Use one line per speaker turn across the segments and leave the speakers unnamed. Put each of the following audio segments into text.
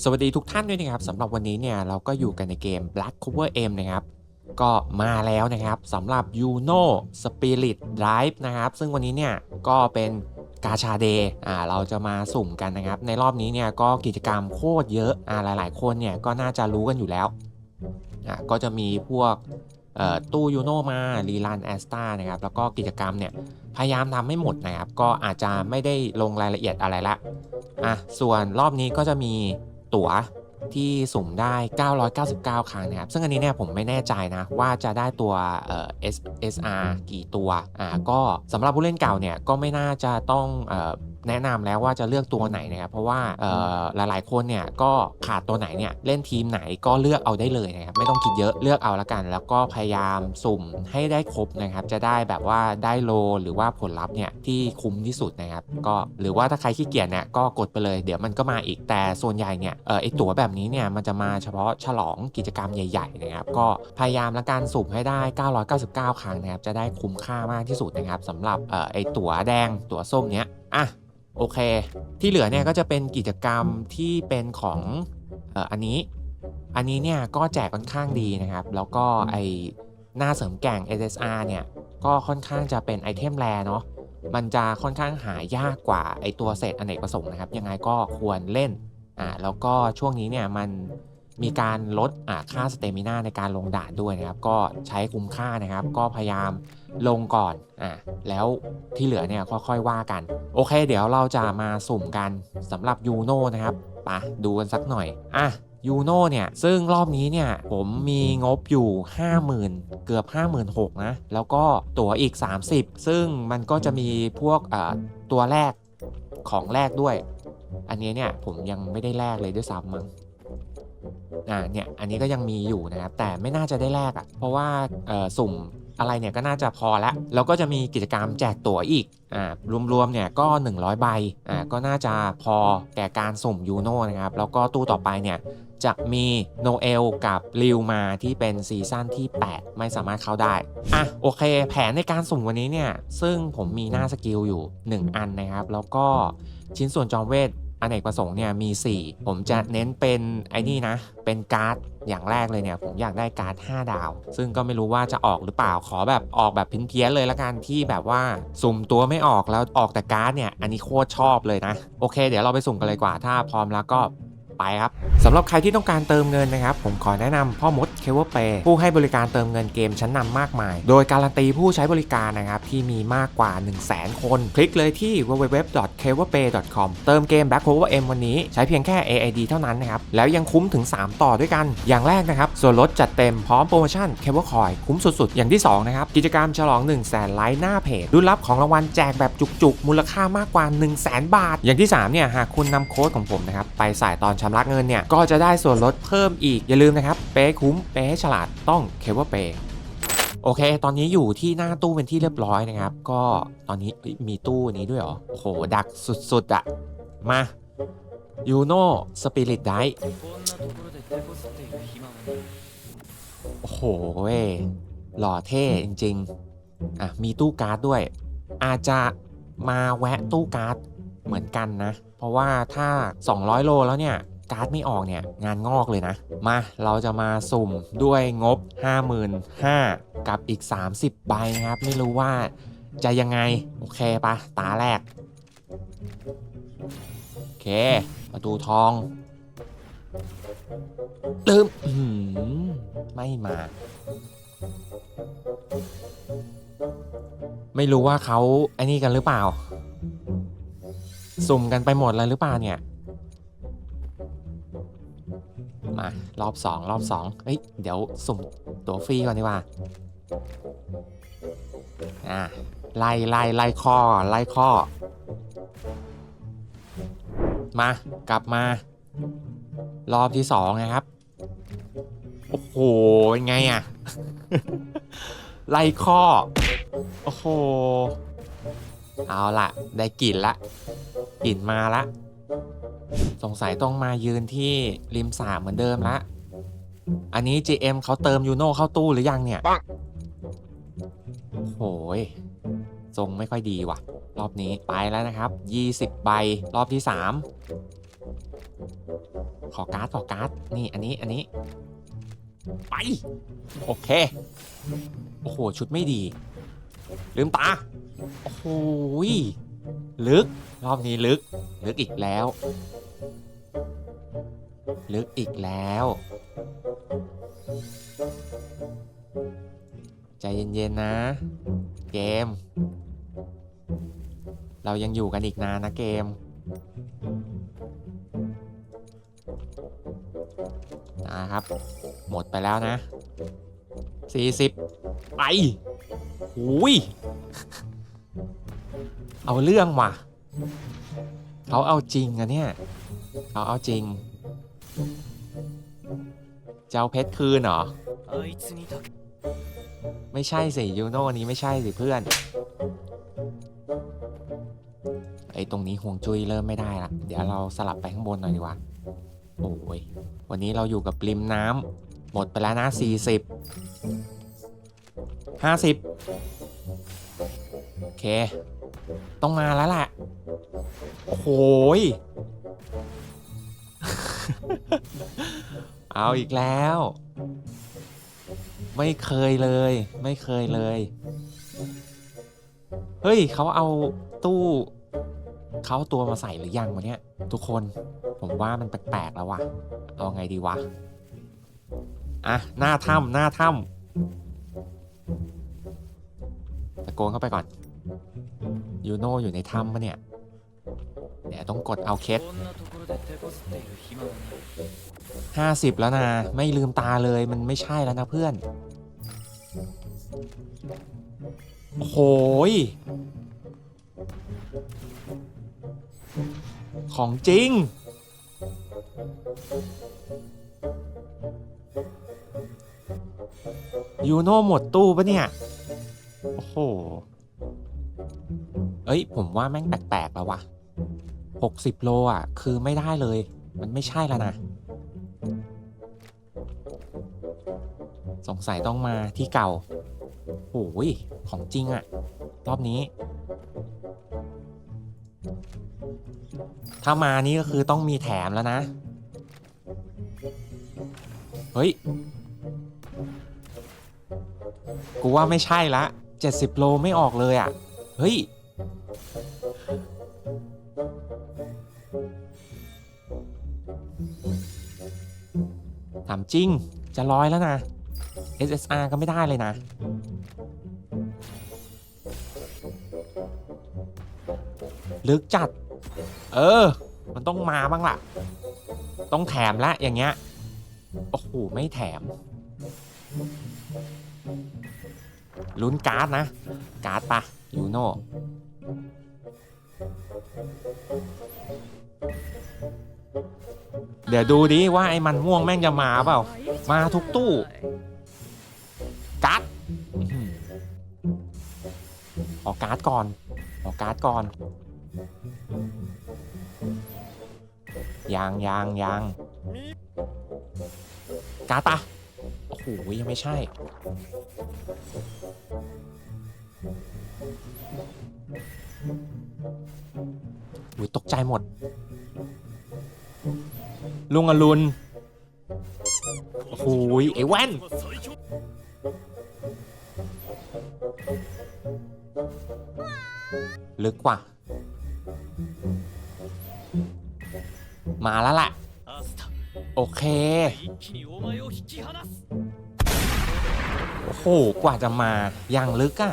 สวัสดีทุกท่านด้วยนะครับสำหรับวันนี้เนี่ยเราก็อยู่กันในเกม Black Cover M นะครับก็มาแล้วนะครับสำหรับ Uno Spirit Drive นะครับ ซึ่งวันนี้เนี่ยก็เป็นกาชาเดย์อ่าเราจะมาสุ่มกันนะครับ ในรอบนี้เนี่ยก็กิจกรรมโคตรเยอะอ่าหลาย ๆ คนเนี่ยก็น่าจะรู้กันอยู่แล้วอ่าก็จะมีพวกตู้ยูโนมารีลันแอสตานะครับ แล้วก็กิจกรรมเนี่ย พยายามทำให้หมดนะครับ ก็อาจจะไม่ได้ลงรายละเอียดอะไรละอะส่วนรอบนี้ก็จะมี ตั๋วที่สุ่มได้ 999 ครั้งนะครับ ซึ่งอันนี้เนี่ยผมไม่แน่ใจนะ ว่าจะได้ตัวเอ่อ S SR กี่ตัว อ่า ก็สำหรับผู้เล่นเก่าเนี่ย ก็ไม่น่าจะต้องเอ่อ แนะนำแล้วว่าจะเลือกตัวไหนนะครับเพราะว่าเอ่อหลายๆ คนเนี่ยก็ขาดตัวไหนเนี่ยเล่นทีมไหนก็เลือกเอาได้เลยนะครับไม่ต้องคิดเยอะเลือกเอาละกัน แล้วก็พยายามสุ่มให้ได้ครบนะครับจะได้แบบว่าได้โลหรือว่าผลลัพธ์เนี่ยที่คุ้มที่สุดนะครับก็หรือว่าถ้าใครขี้เกียจเนี่ยก็กดไปเลยเดี๋ยวมันก็มาอีกแต่ส่วนใหญ่เนี่ยเออไอตั๋วแบบนี้เนี่ยมันจะมาเฉพาะฉลองกิจกรรมใหญ่ๆนะครับก็พยายามละกันสุ่มให้ได้ 999 ครั้งนะครับจะได้คุ้มค่ามากที่สุดนะครับสำหรับเออไอตั๋วแดงตั๋วส้มเนี้ยอะ โอเค ที่เหลือเนี่ยก็จะเป็นกิจกรรมที่เป็นของเอ่ออันนี้ อันนี้เนี่ยก็แจกค่อนข้างดีนะครับ แล้วก็ไอหน้าเสริมแก่ง SSR เนี่ยก็ค่อนข้างจะเป็นไอเทมแรเนาะ มันจะค่อนข้างหายากกว่าไอตัวเศษอเนกประสงค์นะครับ ยังไงก็ควรเล่น อ่า แล้วก็ช่วงนี้เนี่ยมัน มีการลดอ่าค่าสเตมินาในการลงด่านด้วยนะครับ ก็ใช้คุ้มค่านะครับ ก็พยายามลงก่อนอ่าแล้วที่เหลือเนี่ยค่อยๆว่ากัน โอเค เดี๋ยวเราจะมาสุ่มกันสำหรับยูโนนะครับไปะดูกันสักหน่อยอะยูโนเนี่ย ซึ่งรอบนี้เนี่ย ผมมีงบอยู่ 50,000 เกือบ 56,000นะ แล้วก็ตั๋วอีก 30 ซึ่งมันก็จะมีพวกเอ่อตัวแรกของแรกด้วย อันนี้เนี่ยผมยังไม่ได้แลกเลยด้วยซ้ำมั้ง อ่าเนี่ยอันนี้ก็ยังมีอยู่นะครับแต่ไม่น่าจะได้แลกอะ่ะเพราะว่าสุ่มอะไรเนี่ยก็น่าจะพอละแล้วก็จะมีกิจกรรมแจกตั๋วอีกอ่ารวมๆเนี่ยก็ 100 ใบอ่าก็น่าจะพอแก่การสุ่มยูโนนะครับแล้วก็ตู้ต่อไปเนี่ยจะมีโนเอลกับริวมาที่เป็นซีซั่นที่ 8 ไม่สามารถเข้าได้ อะ โอเค แผนในการสุ่มวันนี้เนี่ย ซึ่งผมมีหน้าสกิลอยู่ 1 อันนะครับ แล้วก็ชิ้นส่วนจอมเวท อเนกประสงค์เนี่ยมี 4 ผมจะเน้นเป็นไอ้นี่นะ เป็นการ์ดอย่างแรกเลยเนี่ย ผมอยากได้การ์ด 5 ดาว ซึ่งก็ไม่รู้ว่าจะออกหรือเปล่าขอแบบออกแบบเพี้ยนๆเลยละกันที่แบบว่าสุ่มตัวไม่ออกแล้วออกแต่การ์ดเนี่ย อันนี้โคตรชอบเลยนะ โอเค เดี๋ยวเราไปสุ่มกันเลยกว่าถ้าพร้อมแล้วก็ ไปครับสำหรับใครที่ต้องการเติมเงินนะครับ ผมขอแนะนำพ่อมดเคเวอร์เปผู้ให้บริการเติมเงินเกมชั้นนำมากมาย โดยการันตีผู้ใช้บริการนะครับ ที่มีมากกว่า 1 0 0 0 0แคน คลิกเลยที่ www.keverpay.com เติมเกม Back Cover M วันนี้ใช้เพียงแค่ AID เท่านั้นนะครับ แล้วยังคุ้มถึง 3 ต่อด้วยกัน อย่างแรกนะครับ ส่วนลดจัดเต็มพร้อมโปรโมชั่น c a v e r c o i คุ้มสุดๆ อย่างที่ 2 นะครับ กิจกรรมฉลอง 1 0 0 0 0แสนไลค์หน้าเพจรุ่นรับของรางวัลแจกแบบจุกๆ มูลค่ามากกว่า 1 0 0 0 0แสนบาท อย่างที่3เนี่ยหากคุณนำโค้ดของผมนะครับไปใส่ตอนชำลักเงินเนี่ยก็จะได้ส่วนลดเพิ่มอีกอย่าลืมนะครับเป๊คุ้มเป๊ฉลาดต้องเคเบิลเป๊โอเค ตอนนี้อยู่ที่หน้าตู้เป็นที่เรียบร้อยนะครับ ก็ตอนนี้มีตู้นี้ด้วยหรอ โอ้โห ดักสุดๆอะมายูโน่สปิริตได้โอ้โหเว้ยหล่อเท่จริง ๆ อะ มีตู้การ์ดด้วย อาจจะมาแวะตู้การ์ดเหมือนกันนะ เพราะว่าถ้า 200 โลแล้วเนี่ย การ์ดไม่ออกเนี่ยงานงอกเลยนะ มาเราจะมาสุ่มด้วยงบ 55,000กับอีก 30 ใบครับ ไม่รู้ว่าจะยังไง โอเคปะตาแรก โอเค ประตูทองลืมไม่มา ไม่รู้ว่าเขาไอ้นี่กันหรือเปล่า สุ่มกันไปหมดแล้วหรือเปล่าเนี่ย มารอบสองรอบสองเฮ้ยเดี๋ยวสุ่มตัวฟรีก่อนดีกว่าอะไล่ไล่ไล่ข้อไล่ข้อ มากลับมา รอบที่สองนะครับ โอ้โหเป็นไงอะไล่ข้อ โอ้โห เอาละได้กลิ่นละกลิ่นมาละ สงสัยต้องมายืนที่ริมสระเหมือนเดิมละ อันนี้ GM เขาเติมยูโน่เข้าตู้หรือยังเนี่ยโอ้โหยทรงไม่ค่อยดีว่ะ รอบนี้ไปแล้วนะครับ 20 ใบรอบที่ 3 ขอการ์ดขอการ์ด นี่อันนี้อันนี้ ไป โอเค โอ้โห ชุดไม่ดี ลืมตา โอ้โหยลึก รอบนี้ลึก ลึกอีกแล้ว ลึกอีกแล้ว ใจเย็นๆนะ เกม เรายังอยู่กันอีกนานนะเกม นะครับ หมดไปแล้วนะ 40 ไปหูยเอาเรื่องว่ะ เขาเอาจริงอะเนี่ยเขาเอาจริงจะเอาเพชรคืนเหรอ ไม่ใช่สิยูโน่นี้ไม่ใช่สิเพื่อน ไอ้ตรงนี้ห่วงจุยเริ่มไม่ได้ละ เดี๋ยวเราสลับไปข้างบนหน่อยดีกว่า โอ้ย วันนี้เราอยู่กับริมน้ำหมดไปแล้วนะ 40 50 โอเค ต้องมาแล้วแหละ โอ้โหยเอาอีกแล้ว ไม่เคยเลย ไม่เคยเลย เฮ้ยเขาเอาตู้เขาเอาตัวมาใส่หรือยังวะเนี่ย ทุกคนผมว่ามันแปลกๆแล้ววะเอาไงดีวะอะหน้าถ้ำหน้าถ้ำตะโกนเข้าไปก่อนยูโน่อยู่ในถ้ำปะเนี่ย เดี๋ยต้องกดเอาเคสห้าสิบแล้วนะ ไม่ลืมตาเลยมันไม่ใช่แล้วนะเพื่อน โหย ของจริง ยูโน่หมดตู้ปะเนี่ย โอ้โห เอ้ย ผมว่าแม่งแปลกๆแล้ววะ่ะ 60 โลอะ คือไม่ได้เลย มันไม่ใช่แล้วนะ สงสัยต้องมาที่เก่าโอ้ยของจริงอะรอบนี้ ถ้ามานี่ก็คือต้องมีแถมแล้วนะ เฮ้ย กูว่าไม่ใช่ละ 70 โลไม่ออกเลยอะ เฮ้ยามจริงจะร้อยแล้วนะ SSR ก็ไม่ได้เลยนะ ลึกจัด เออ มันต้องมาบ้างล่ะ ต้องแถมละอย่างเงี้ย โอ้โห ไม่แถม ลุ้นการ์ดนะ การ์ดปะยูโน่ เดี๋ยวดูดิว่าไอ้มันม่วงแม่งจะมาเปล่า มาทุกตู้ การ์ดออกการ์ดก่อน ออกการ์ดก่อนยังยังยังการ์ดปะโอ้โหยังไม่ใช่ ตกใจหมด ลุงอรุณโอ้โหไอ้แว่นลึกกว่า มาแล้วล่ะ โอเค โอ้โห กว่าจะมาอย่างลึกอะ่ะ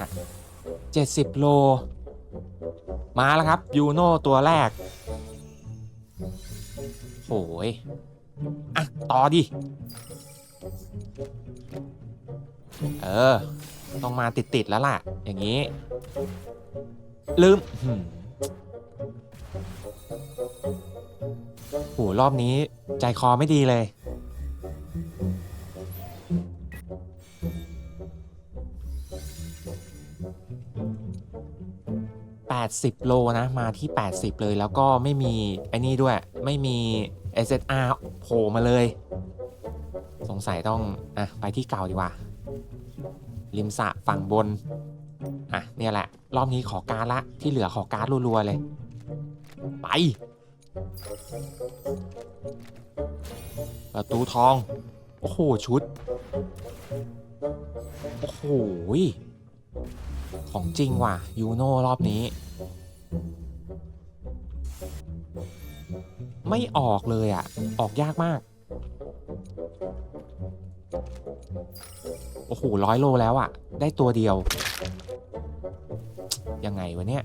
70 โล มาแล้วครับ ยูโน่ตัวแรก ต่อดิ เออ ต้องมาติด ๆ แล้วล่ะ อย่างนี้ลืมหืมโหรอบนี้ใจคอไม่ดีเลย 80 โลนะ มาที่ 80 เลยแล้วก็ไม่มีไอ้นี่ด้วย ไม่มี SSR โผล่มาเลย สงสัยต้องอะไปที่เก่าดีกว่า ริมสะฝั่งบน อะเนี่ยแหละ รอบนี้ขอการละที่เหลือขอการรัวๆเลย ไป ประตูทอง โอ้โห ชุด โอ้โห ของจริงว่ะ ยูโน่รอบนี้ ไม่ออกเลยอะ ออกยากมาก โอ้โหร้อยโลแล้วอะ ได้ตัวเดียว ยังไงวะเนี่ย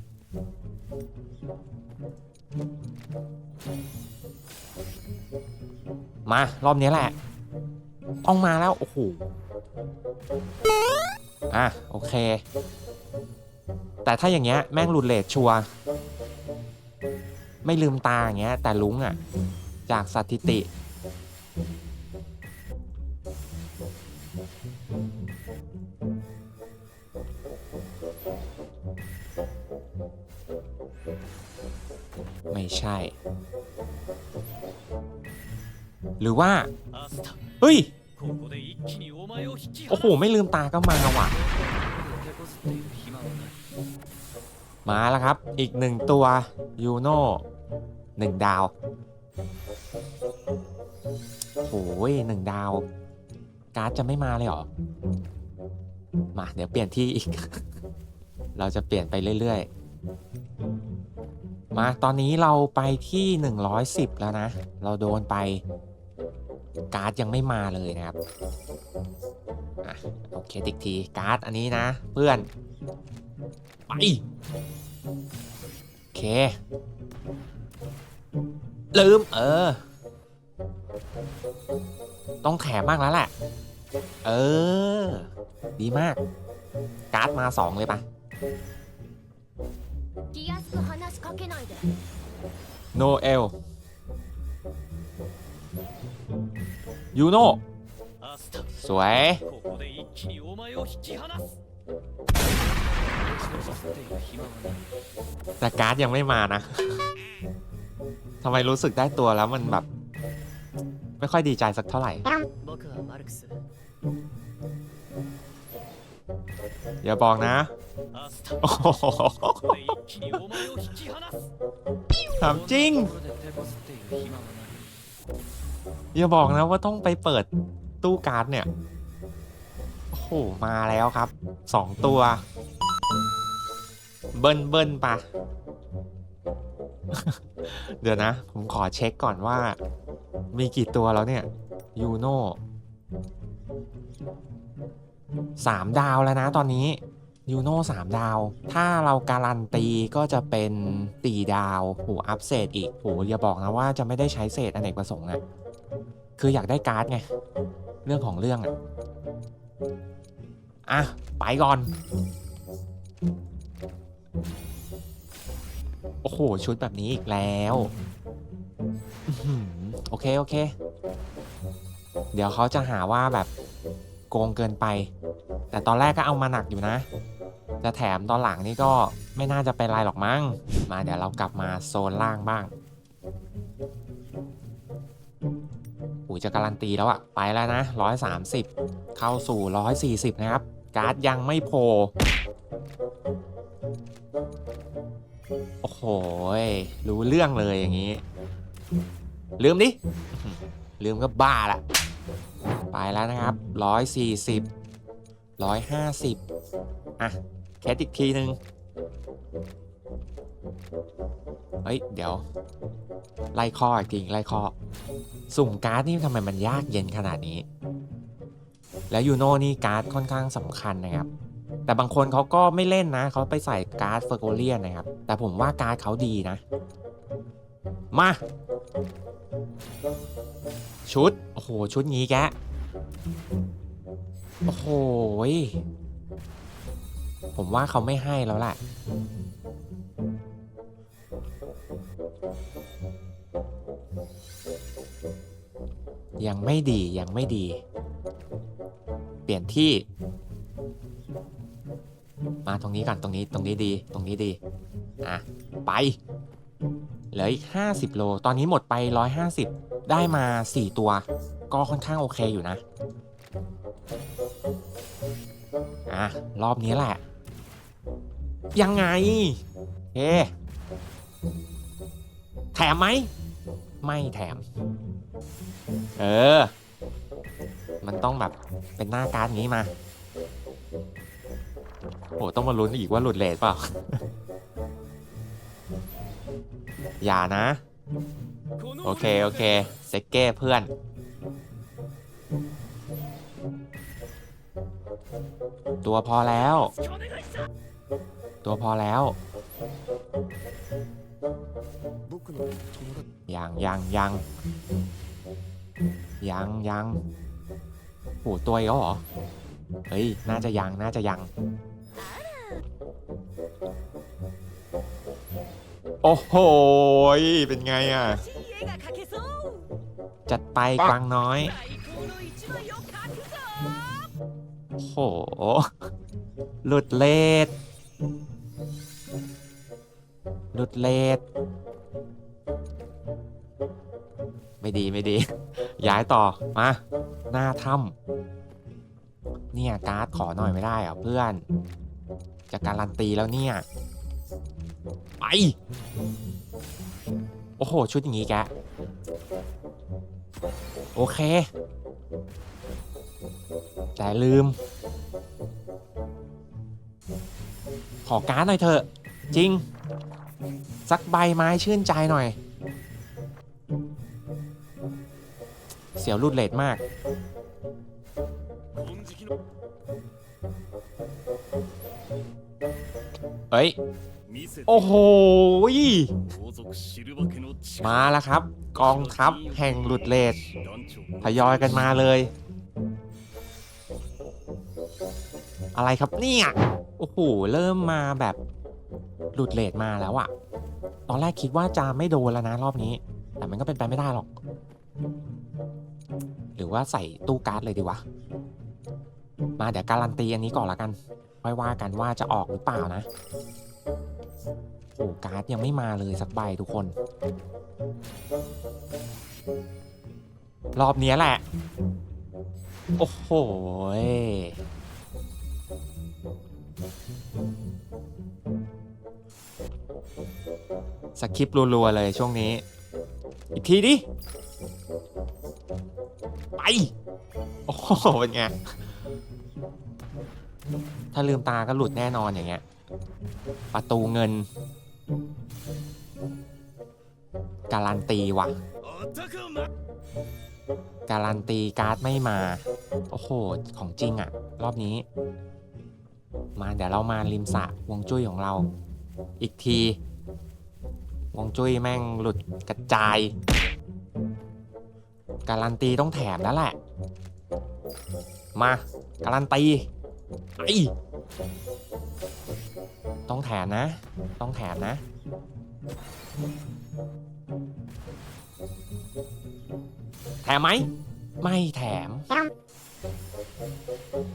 มารอบนี้แหละ ต้องมาแล้ว โอ้โห อะ โอเค แต่ถ้าอย่างเงี้ย แม่งหลุดเลทชัวร์ ไม่ลืมตาอย่างเงี้ย แต่ลุงอะ่ะ จากสถิติ ไม่ใช่ หรือว่า เฮ้ย โอ้โห ไม่ลืมตาก็มาว่ะ มาแล้วครับ อีกหนึ่งตัวยูโน หนึ่งดาวโอ้ยหนึ่งดาว การ์ดจะไม่มาเลยเหรอ มา เดี๋ยวเปลี่ยนที่อีก เราจะเปลี่ยนไปเรื่อยๆ มาตอนนี้เราไปที่ 110 แล้วนะ เราโดนไป การ์ดยังไม่มาเลยนะครับอโอเคอีกที การ์ดอันนี้นะ เพื่อน ไป โอเค ลืม เออ ต้องแถมมากแล้วแหละ เออ ดีมาก การ์ดมาสองเลยปะโนเอลยูโนสวย แต่การ์ดยังไม่มานะ ทำไมรู้สึกได้ตัวแล้วมันแบบ ไม่ค่อยดีใจสักเท่าไหร่ อย่าบอกนะโอ้ถามจริง อย่าบอกนะว่าต้องไปเปิดตู้การ์ดเนี่ย โอ้โห มาแล้วครับ สองตัว เบิ้ลเบิ้ลไป เดี๋ยวนะ ผมขอเช็คก่อนว่า มีกี่ตัวแล้วเนี่ยยูโน่สามดาวแล้วนะตอนนี้ยูโน่สามดาว ถ้าเราการันตีก็จะเป็นตีดาวโหอัพเศษอีกโหอย่าบอกนะว่าจะไม่ได้ใช้เศษอเนกประสงค์อะคืออยากได้การ์ดไง เรื่องของเรื่องอะอะ ไปก่อน โอ้โห ชุดแบบนี้อีกแล้วโอเค โอเค เดี๋ยวเขาจะหาว่าแบบโกงเกินไป แต่ตอนแรกก็เอามาหนักอยู่นะ จะแถมตอนหลังนี่ก็ไม่น่าจะเป็นไรหรอกมั้ง มาเดี๋ยวเรากลับมาโซนล่างบ้างอูจะการันตีแล้วอะไปแล้วนะ 130 เข้าสู่ 140 นะครับ การ์ดยังไม่โผล่ โอ้โหรู้เรื่องเลยอย่างนี้ ลืมดิ ลืมก็บ้าละ ไปแล้วนะครับ140 150อะ แคสอีกทีหนึ่งเฮ้ย เดี๋ยว ไล่ข้ออีกทีไล่ข้อ สุ่มการ์ดนี่ทำไมมันยากเย็นขนาดนี้ แล้วยูโน่นี่การ์ดค่อนข้างสำคัญนะครับ แต่บางคนเขาก็ไม่เล่นนะ เขาไปใส่การ์ดเฟอร์โกเลียนนะครับ แต่ผมว่าการ์ดเขาดีนะ มา ชุด โอ้โห ชุดงี้แก โอ้โหยผมว่าเขาไม่ให้แล้วแหละยังไม่ดียังไม่ดี เปลี่ยนที่ มาตรงนี้ก่อนตรงนี้ตรงนี้ดีตรงนี้ดีอะไปเหลืออีก 50 โล ตอนนี้หมดไป 150 ได้มา 4 ตัว ก็ค่อนข้างโอเคอยู่นะ อะ รอบนี้แหละ ยังไงเฮแถมไหม ไม่แถม เออ มันต้องแบบเป็นหน้าการ์ดงี้มา โอ้ต้องมาลุ้นอีกว่าหลุดเลทเปล่า อย่านะ โอเค โอเคเซ็กเก้เพื่อน ตัวพอแล้ว ตัวพอแล้ว ยังยังยังยังยังโหตัวอีกแล้วเหรอ เฮ้ย น่าจะยัง น่าจะยัง โอ้โหเป็นไงอะ จัดไปกวางน้อยโโห หลุดเลดหลุดเลดไม่ดีไม่ดี ย้ายต่อ มา หน้าถ้ำเนี่ย การ์ดขอหน่อยไม่ได้เหรอเพื่อน จะการันตีแล้วเนี่ย ไป โอ้โห ชุดอย่างนี้แก โอเค แต่ลืม ขอการหน่อยเถอะ จริง สักใบไม้ชื่นใจหน่อย เสียวรุดเลดมากเฮ้ย โอ้โห มาแล้วครับ กองทัพแห่งหลุดเลดทยอยกันมาเลย อะไรครับเนี่ย โอ้โห เริ่มมาแบบหลุดเลดมาแล้วอะตอนแรกคิดว่าจะไม่โดนแล้วนะรอบนี้ แต่มันก็เป็นไปไม่ได้หรอก หรือว่าใส่ตู้การ์ดเลยดีวะ มาเดี๋ยวการันตีอันนี้ก่อนละกันค่อยว่ากันว่าจะออกหรือเปล่านะ โอ้การ์ดยังไม่มาเลยสักใบทุกคน รอบเนี้ยแหละ โอ้โหสคริปรัวๆเลยช่วงนี้ อีกทีดิ ไป โอ้โหเป็นไง ถ้าลืมตาก็หลุดแน่นอนอย่างเงี้ย ประตูเงิน ตีว่ะ การันตีการ์ดไม่มา โอ้โห ของจริงอะรอบนี้ มาเดี๋ยวเรามาริมสะวงจุ้ยของเรา อีกที วงจุ้ยแม่งหลุดกระจาย การันตีต้องแถมแล้วแหละ มา การันตีไอต้องแถมนะ ต้องแถมนะ แถมไหม ไม่แถม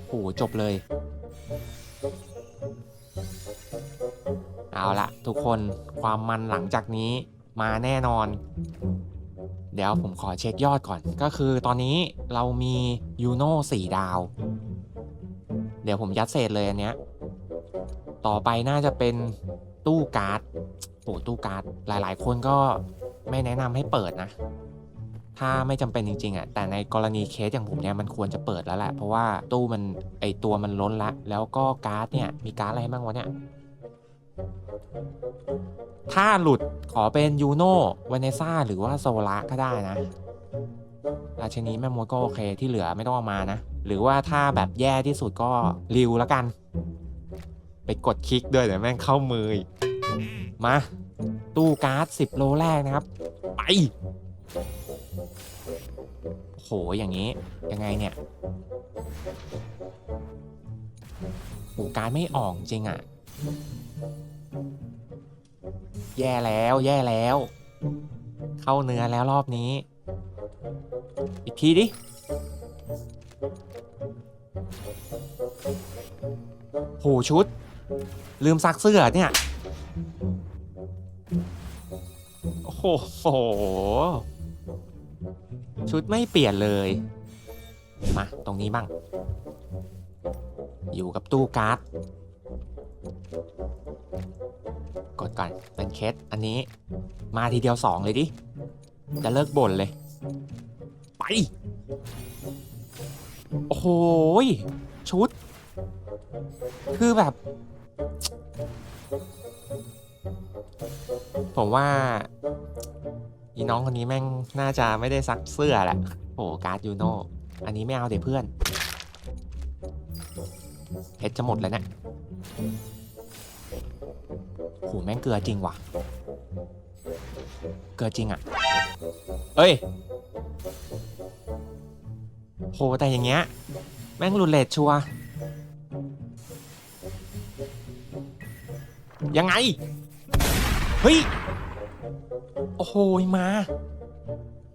โอ้โหจบเลย เอาละทุกคนความมันหลังจากนี้มาแน่นอน เดี๋ยวผมขอเช็คยอดก่อน ก็คือตอนนี้เรามียูโน่สี่ดาว เดี๋ยวผมยัดเศษเลยอันเนี้ย ต่อไปน่าจะเป็นตู้การ์ดโอ้ตู้การ์ดหลายๆ คนก็ไม่แนะนำให้เปิดนะ ถ้าไม่จำเป็นจริงๆอะแต่ในกรณีเคสอย่างผมเนี่ยมันควรจะเปิดแล้วแหละเพราะว่าตู้มันไอตัวมันล้นละ แล้วก็การ์ดเนี่ยมีการ์ดอะไรบ้างวะเนี่ยถ้าหลุดขอเป็นยูโน่วาเนซ่าหรือว่าโซล่าก็ได้นะราชนีแม่มดก็โอเคที่เหลือไม่ต้องเอามานะ หรือว่าถ้าแบบแย่ที่สุดก็ริวแล้วกัน ไปกดคลิกด้วยเดี๋ยวแม่งเข้ามือมา ตู้การ์ด 10 โลแรกนะครับ ไป โหอย่างนี้ยังไงเนี่ยโหการไม่ออกจริงอะ่ะ แย่แล้วแย่แล้ว เข้าเนื้อแล้วรอบนี้ อีกทีดิโหชุด ลืมซักเสื้อเนี่ย โอ้โห ชุดไม่เปลี่ยนเลย มา ตรงนี้บ้าง อยู่กับตู้การ์ด กดก่อนเป็นเคสอันนี้ มาทีเดียวสองเลยดิ จะเลิกบ่นเลย ไป โอ้โหยชุด คือแบบ ผมว่า น้องคนนี้แม่งน่าจะไม่ได้ซักเสื้อแหละโอ้การ์ดยูโนอันนี้ไม่เอาเดี๋ยวเพื่อนเพชรจะหมดแล้วเนี่ยโหแม่งเกลือจริงว่ะ เกลือจริงอะ เอ้ยโหแต่อย่างเงี้ย แม่งรุนเลทชัว ยังไง เฮ้ย โอ้โหมา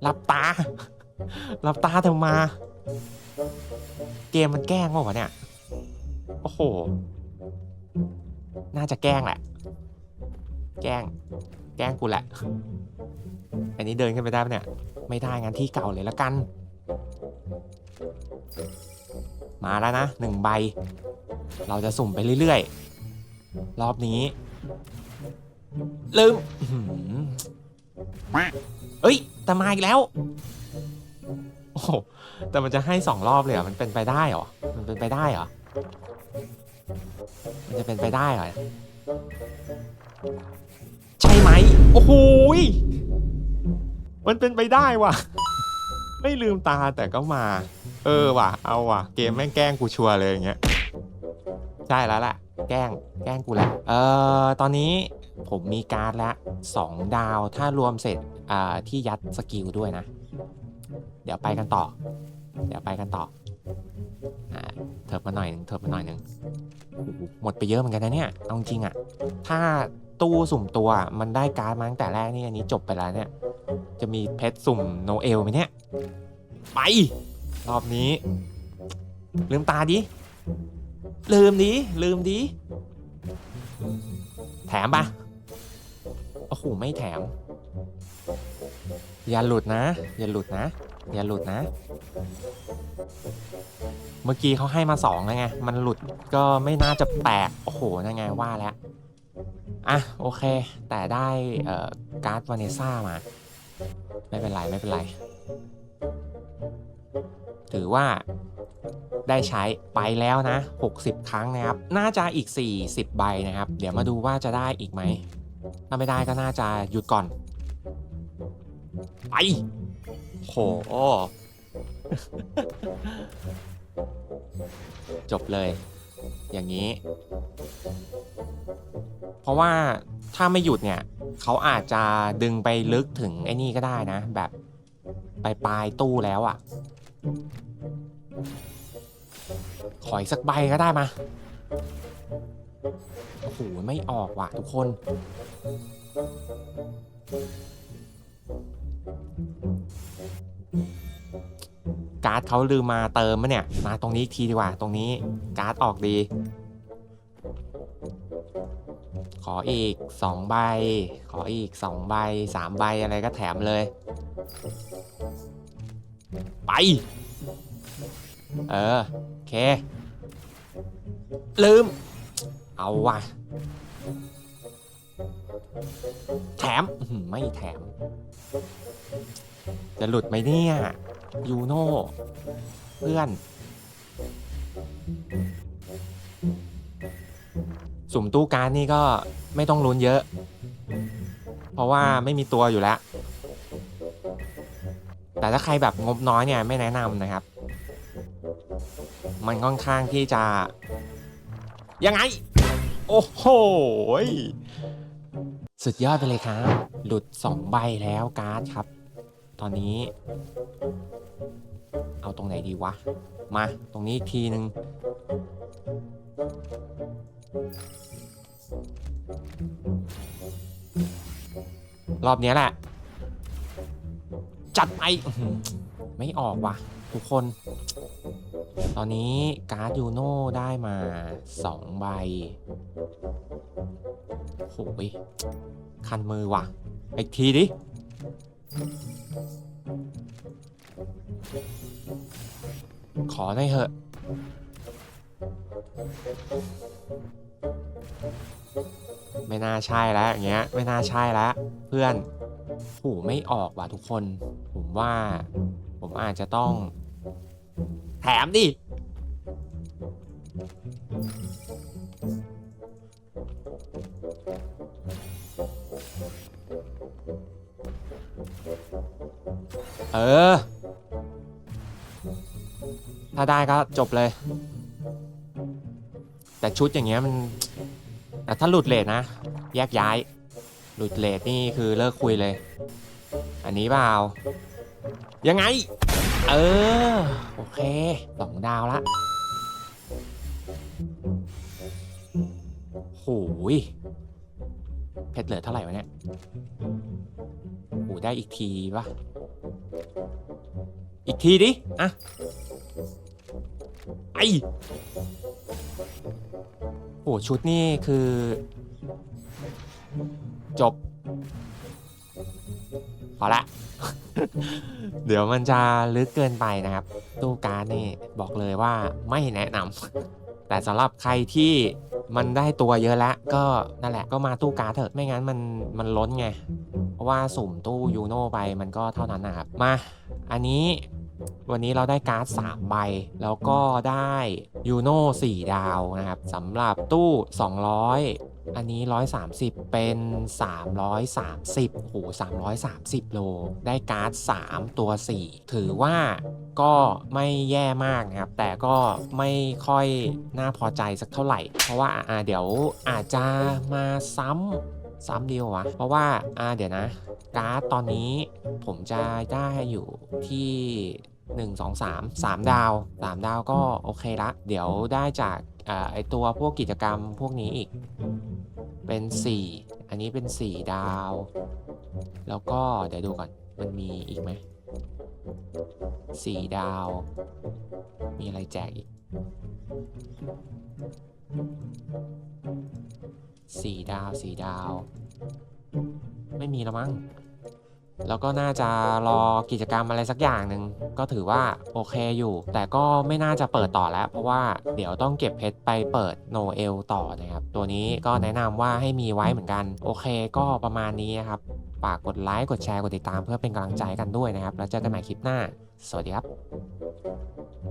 หลับตาหลับตาเถอะมา เกมมันแกล้งเปล่าวะเนี่ย โอ้โห น่าจะแกล้งแหละ แกล้ง แกล้งกูแหละ อันนี้เดินขึ้นไปได้ปะเนี่ย ไม่ได้งั้นที่เก่าเลยละกัน มาแล้วนะหนึ่งใบ เราจะสุ่มไปเรื่อยๆ รอบนี้ ลืมเอ้ย แต่มาอีกแล้ว โอ้โหแต่มันจะให้สองรอบเลยเหรอมันเป็นไปได้เหรอ มันเป็นไปได้เหรอ มันจะเป็นไปได้เหรอ ใช่ไหม โอ้โหยมันเป็นไปได้ว่ะ ไม่ลืมตาแต่ก็มา เออว่ะ เอาว่ะ เกมแม่งแกล้งกูชัวร์เลยอย่างเงี้ย ใช่แล้วแหละ แกล้ง แกล้งกูแหละ เออตอนนี้ ผมมีการ์ดละสองดาวถ้ารวมเสร็จที่ยัดสกิลด้วยนะ เดี๋ยวไปกันต่อ เดี๋ยวไปกันต่ออเถิบมาหน่อยหนึงเถิบมาหน่อยหนึงหมดไปเยอะเหมือนกันนะเนี่ยเอาจริงๆอะถ้าตู้สุ่มตัวมันได้การ์ดมาตั้งแต่แรกนี่อันนี้จบไปแล้วเนี่ย จะมีเพชรสุ่มโนเอลไหมเนี่ย ไป รอบนี้ ลืมตาดิ ลืมดิลืมดิแถมปะ อ้โหไม่แถม อย่าหลุดนะ อย่าหลุดนะ อย่าหลุดนะ เมื่อกี้เขาให้มาสองแล้วไง มันหลุดก็ไม่น่าจะแตก โอ้โหนั่นไงว่าแล้วอะโอเค แต่ได้การ์ดวาเนซ่ามา ไม่เป็นไร ไม่เป็นไร ถือว่าได้ใช้ไปแล้วนะ 60 ครั้งนะครับ น่าจะอีก 40 ใบนะครับ เดี๋ยวมาดูว่าจะได้อีกไหม ถ้าไม่ได้ก็น่าจะหยุดก่อน ไปโหจบเลย อย่างนี้ เพราะว่าถ้าไม่หยุดเนี่ย เขาอาจจะดึงไปลึกถึงไอ้นี่ก็ได้นะ แบบไปปลายตู้แล้วอะ่ะ ขออีกสักใบก็ได้มา โอ้โหไม่ออกว่ะทุกคน การ์ดเขาลืมมาเติมมะเนี่ย มาตรงนี้อีกทีดีกว่า ตรงนี้การ์ดออกดี ขออีก2ใบ ขออีก2ใบ3ใบอะไรก็แถมเลย ไป เออ โอเค ลืม เอาว่ะ แถมไม่แถม จะหลุดไหมเนี่ย ยูโน่ เพื่อน สุ่มตู้การนี่ก็ไม่ต้องลุ้นเยอะ เพราะว่าไม่มีตัวอยู่แล้ว แต่ถ้าใครแบบงบน้อยเนี่ยไม่แนะนำนะครับ มันค่อนข้างที่จะ ยังไง โอ้โหสุดยอดไปเลยครับ หลุด 2 ใบแล้วการ์ดครับ ตอนนี้ เอาตรงไหนดีวะ มาตรงนี้อีกทีหนึ่งรอบนี้แหละ จัดไปไม่ออกว่ะ ทุกคน ตอนนี้การ์ดยูโน่ได้มาสองใบ โอยคันมือว่ะ อีกทีดิ ขอได้เถอะ ไม่น่าใช่แล้วอย่างเงี้ย ไม่น่าใช่แล้วเพื่อนโหไม่ออกว่ะทุกคน ผมว่า ผมอาจจะต้อง แถมดิ เออ ถ้าได้ก็จบเลย แต่ชุดอย่างเงี้ยมันแต่ถ้าหลุดเลทนะ แยกย้าย หลุดเลทนี่คือเลิกคุยเลย อันนี้เปล่า ยังไง เออ โอเคสองดาวละโหยเพชรเหลือเท่าไหร่วะเนี่ยโหได้อีกทีปะ อีกทีดิ อะ ไอโหชุดนี่คือ จบ พอละ เดี๋ยวมันจะลึกเกินไปนะครับ ตู้การ์ดนี่บอกเลยว่าไม่แนะนำ แต่สำหรับใครที่มันได้ตัวเยอะแล้วก็นั่นแหละก็มาตู้การ์ดเถอะไม่งั้นมันมันล้นไง เพราะว่าสุ่มตู้ยูโน่ไปมันก็เท่านั้นนะครับ มา อันนี้วันนี้เราได้การ์ด 3 ใบ แล้วก็ได้ยูโน่4ดาวนะครับสำหรับตู้ 200 อันนี้ 130 เป็น 330 โอ้โห 330 โล ได้การ์ด 3 ตัว 4 ถือว่าก็ไม่แย่มากนะครับ แต่ก็ไม่ค่อยน่าพอใจสักเท่าไหร่ เพราะว่าอ่าเดี๋ยวอาจจะมาซ้ำ ซ้ำเดียววะเพราะว่าอ่าเดี๋ยวนะ การ์ดตอนนี้ผมจะได้อยู่ที่1 2 3 3 ดาว 3 ดาวก็โอเคละ เดี๋ยวได้จากอ่าไอตัวพวกกิจกรรมพวกนี้อีก เป็น 4 อันนี้เป็น 4 ดาว แล้วก็เดี๋ยวดูก่อน มันมีอีกไหม4ดาว มีอะไรแจกอีก 4ดาว4ดาว ไม่มีแล้วมั้ง แล้วก็น่าจะรอกิจกรรมอะไรสักอย่างหนึ่งก็ถือว่าโอเคอยู่ แต่ก็ไม่น่าจะเปิดต่อแล้ว เพราะว่าเดี๋ยวต้องเก็บเพชรไปเปิดโนเอลต่อนะครับ ตัวนี้ก็แนะนำว่าให้มีไว้เหมือนกัน โอเคก็ประมาณนี้นะครับฝากกดไลค์ กดแชร์ กดติดตามเพื่อเป็นกำลังใจกันด้วยนะครับ แล้วเจอกันใหม่คลิปหน้า สวัสดีครับ